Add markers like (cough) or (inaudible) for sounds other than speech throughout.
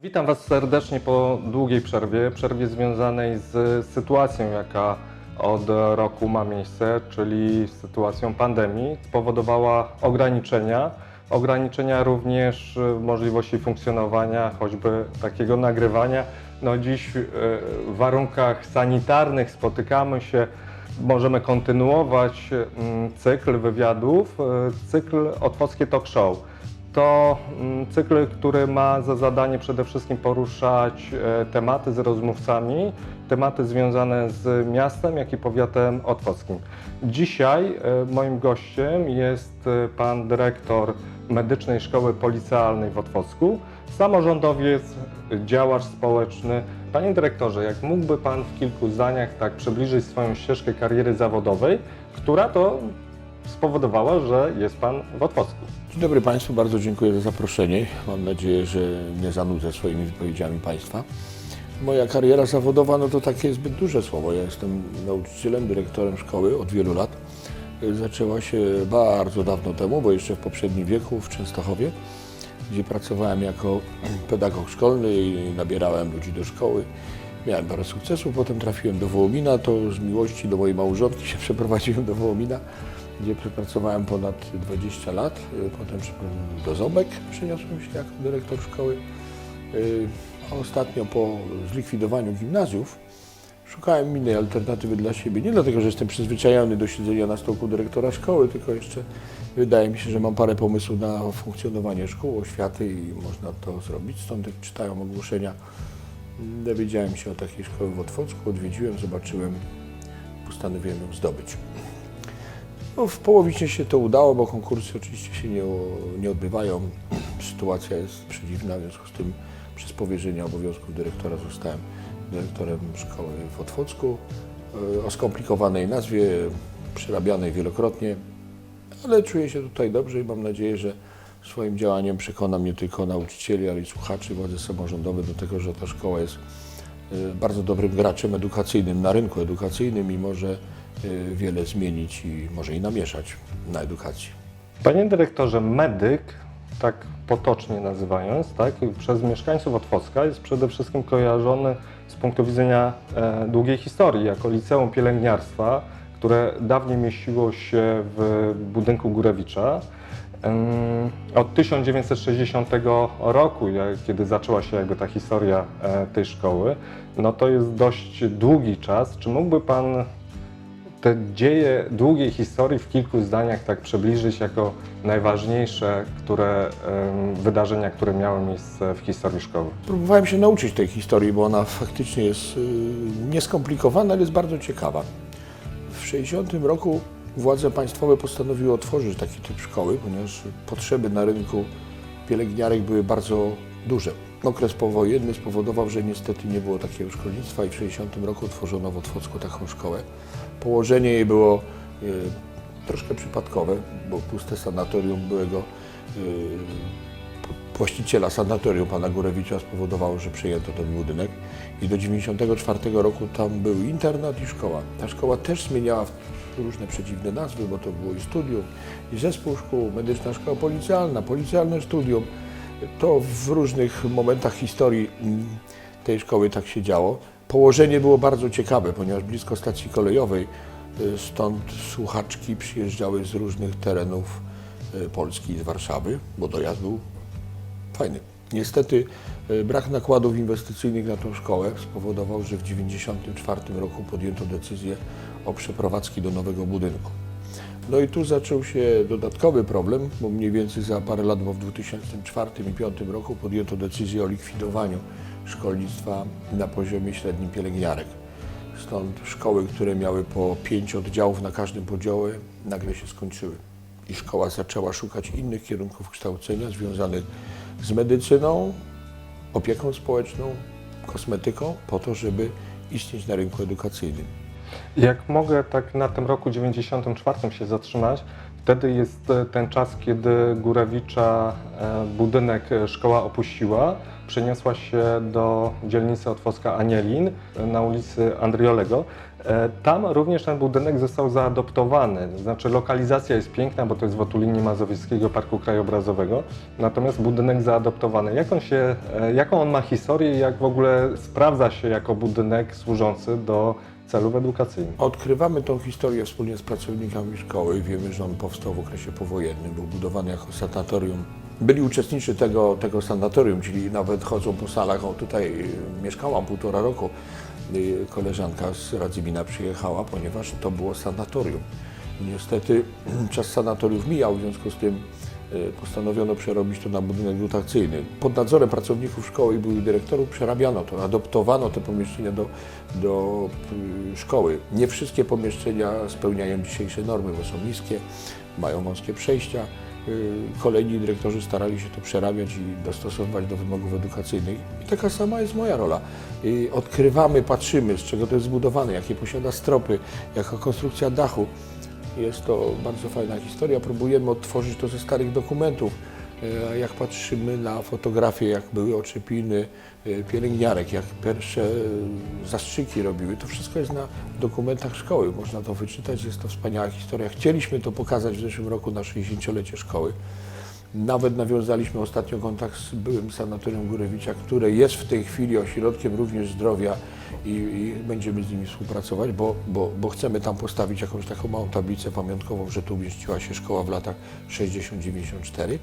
Witam Was serdecznie po długiej przerwie, przerwie związanej z sytuacją, jaka od roku ma miejsce, czyli sytuacją pandemii. Spowodowała ograniczenia, ograniczenia również y, możliwości funkcjonowania, choćby takiego nagrywania. No dziś y, w warunkach sanitarnych spotykamy się, możemy kontynuować mm, cykl wywiadów, y, cykl Otwockie Talk Show. To mm, cykl, który ma za zadanie przede wszystkim poruszać e, tematy z rozmówcami, tematy związane z miastem, jak i powiatem otwockim. Dzisiaj e, moim gościem jest e, pan dyrektor Medycznej Szkoły Policjalnej w Otwocku, samorządowiec, działacz społeczny. Panie dyrektorze, jak mógłby pan w kilku zdaniach tak przybliżyć swoją ścieżkę kariery zawodowej, która to spowodowała, że jest pan w Otwocku? Dzień dobry Państwu, bardzo dziękuję za zaproszenie. Mam nadzieję, że nie zanudzę swoimi wypowiedziami Państwa. Moja kariera zawodowa no to takie zbyt duże słowo. Ja jestem nauczycielem, dyrektorem szkoły od wielu lat. Zaczęła się bardzo dawno temu, bo jeszcze w poprzednim wieku w Częstochowie, gdzie pracowałem jako (clears throat) pedagog szkolny i nabierałem ludzi do szkoły. Miałem parę sukcesów, potem trafiłem do Wołomina, to z miłości do mojej małżonki się (laughs) przeprowadziłem do Wołomina, gdzie pracowałem ponad 20 lat. Y, Potem do Zobek przeniosłem się jako dyrektor szkoły. Y, A ostatnio po zlikwidowaniu gimnazjów szukałem innej alternatywy dla siebie. Nie dlatego, że jestem przyzwyczajony do siedzenia na stołku dyrektora szkoły, tylko jeszcze wydaje mi się, że mam parę pomysłów na funkcjonowanie szkół, oświaty i można to zrobić. Stąd jak czytałem ogłoszenia, dowiedziałem się o takiej szkoły w Otwocku, odwiedziłem, zobaczyłem, postanowiłem ją zdobyć. No, w połowicznie się to udało, bo konkursy oczywiście się nie, nie odbywają. Sytuacja jest przedziwna, w związku z tym przez powierzenie obowiązków dyrektora zostałem dyrektorem szkoły w Otwocku e, o skomplikowanej nazwie, przerabianej wielokrotnie, ale czuję się tutaj dobrze i mam nadzieję, że swoim działaniem przekonam nie tylko nauczycieli, ale i słuchaczy, władze samorządowe do tego, że ta szkoła jest e, bardzo dobrym graczem edukacyjnym na rynku edukacyjnym i może e, wiele zmienić i może i namieszać na edukacji. Panie dyrektorze, medyk, tak potocznie nazywając, tak, przez mieszkańców Otwocka jest przede wszystkim kojarzony z punktu widzenia e, długiej historii jako liceum pielęgniarstwa, które dawniej mieściło się w budynku Górewicza. Od 1960 roku, kiedy zaczęła się jakby ta historia e, tej szkoły, no to jest dość długi czas. Czy mógłby Pan te dzieje długiej historii w kilku zdaniach tak przybliżyć jako najważniejsze które, wydarzenia, które miały miejsce w historii szkoły. Próbowałem się nauczyć tej historii, bo ona faktycznie jest y, nieskomplikowana, ale jest bardzo ciekawa. W 60 roku władze państwowe postanowiły otworzyć taki typ szkoły, ponieważ potrzeby na rynku pielęgniarek były bardzo duże. Okres powojenny spowodował, że niestety nie było takiego szkolnictwa i w 60 roku otworzono w Otwocku taką szkołę. Położenie jej było y, troszkę przypadkowe, bo puste sanatorium byłego y, właściciela sanatorium pana Górewicza spowodowało, że przejęto ten budynek i do 94 roku tam był internat i szkoła. Ta szkoła też zmieniała różne przedziwne nazwy, bo to było i studium, i zespół szkół, medyczna szkoła policjalna, policjalne studium. To w różnych momentach historii mm, tej szkoły tak się działo. Położenie było bardzo ciekawe, ponieważ blisko stacji kolejowej, y, stąd słuchaczki przyjeżdżały z różnych terenów y, Polski z Warszawy, bo dojazd był fajny. Niestety y, brak nakładów inwestycyjnych na tą szkołę spowodował, że w 1994 roku podjęto decyzję o przeprowadzki do nowego budynku. No i tu zaczął się dodatkowy problem, bo mniej więcej za parę lat, bo w 2004 i 2005 roku podjęto decyzję o likwidowaniu szkolnictwa na poziomie średnim pielęgniarek. Stąd szkoły, które miały po pięć oddziałów na każdym podziale, nagle się skończyły. I szkoła zaczęła szukać innych kierunków kształcenia związanych z medycyną, opieką społeczną, kosmetyką, po to, żeby istnieć na rynku edukacyjnym. Jak mogę tak na tym roku 94 się zatrzymać, wtedy jest e, ten czas, kiedy Górewicza e, budynek e, szkoła opuściła, przeniosła się do dzielnicy Otwocka Anielin na ulicy Andriolego. Tam również ten budynek został zaadoptowany. Znaczy lokalizacja jest piękna, bo to jest w otulinie Mazowieckiego Parku Krajobrazowego, natomiast budynek zaadoptowany. Jak on się, jaką on ma historię i jak w ogóle sprawdza się jako budynek służący do celów edukacyjnych? Odkrywamy tą historię wspólnie z pracownikami szkoły. Wiemy, że on powstał w okresie powojennym, był budowany jako sanatorium. Byli uczestnicy tego, tego sanatorium, czyli nawet chodzą po salach. O, tutaj y, mieszkałam półtora roku. Y, Koleżanka z Radzymina przyjechała, ponieważ to było sanatorium. Niestety (clears throat) czas sanatoriów mijał, w związku z tym postanowiono przerobić to na budynek dotacyjny. Pod nadzorem pracowników szkoły i byłych dyrektorów przerabiano to, adoptowano te pomieszczenia do, do y, szkoły. Nie wszystkie pomieszczenia spełniają dzisiejsze normy, bo są niskie, mają wąskie przejścia. Y, Kolejni dyrektorzy starali się to przerabiać i dostosowywać do wymogów edukacyjnych. I taka sama jest moja rola. Y, Odkrywamy, patrzymy, z czego to jest zbudowane, jakie posiada stropy, jaka konstrukcja dachu. Jest to bardzo fajna historia. Próbujemy odtworzyć to ze starych dokumentów. E, Jak patrzymy na fotografie, jak były oczepiny e, pielęgniarek, jak pierwsze e, zastrzyki robiły, to wszystko jest na dokumentach szkoły. Można to wyczytać, jest to wspaniała historia. Chcieliśmy to pokazać w zeszłym roku na 60-lecie szkoły. Nawet nawiązaliśmy ostatnio kontakt z byłym sanatorium Górewicza, które jest w tej chwili ośrodkiem również zdrowia i, i będziemy z nimi współpracować, bo, bo, bo chcemy tam postawić jakąś taką małą tablicę pamiątkową, że tu umieściła się szkoła w latach 60-94.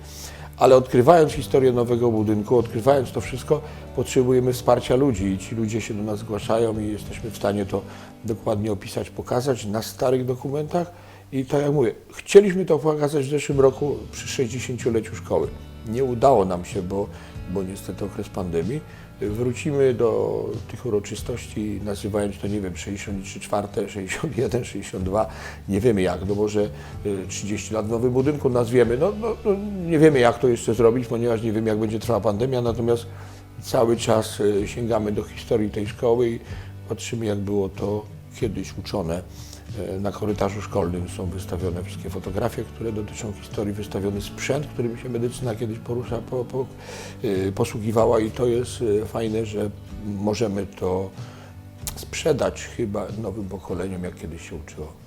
Ale odkrywając historię nowego budynku, odkrywając to wszystko, potrzebujemy wsparcia ludzi i ci ludzie się do nas zgłaszają i jesteśmy w stanie to dokładnie opisać, pokazać na starych dokumentach. I tak jak mówię, chcieliśmy to pokazać w zeszłym roku przy 60-leciu szkoły. Nie udało nam się, bo, bo niestety okres pandemii. Wrócimy do tych uroczystości, nazywając to, nie wiem, 64, 61, 62, nie wiemy jak, no może y, 30 lat w nowym budynku nazwiemy. No, no, no, nie wiemy jak to jeszcze zrobić, ponieważ nie wiemy jak będzie trwała pandemia, natomiast cały czas y, sięgamy do historii tej szkoły i patrzymy jak było to kiedyś uczone. E, Na korytarzu szkolnym są wystawione wszystkie fotografie, które dotyczą historii, wystawiony sprzęt, którym się medycyna kiedyś porusza, po, po, y, posługiwała i to jest y, fajne, że możemy to sprzedać chyba nowym pokoleniom, jak kiedyś się uczyło.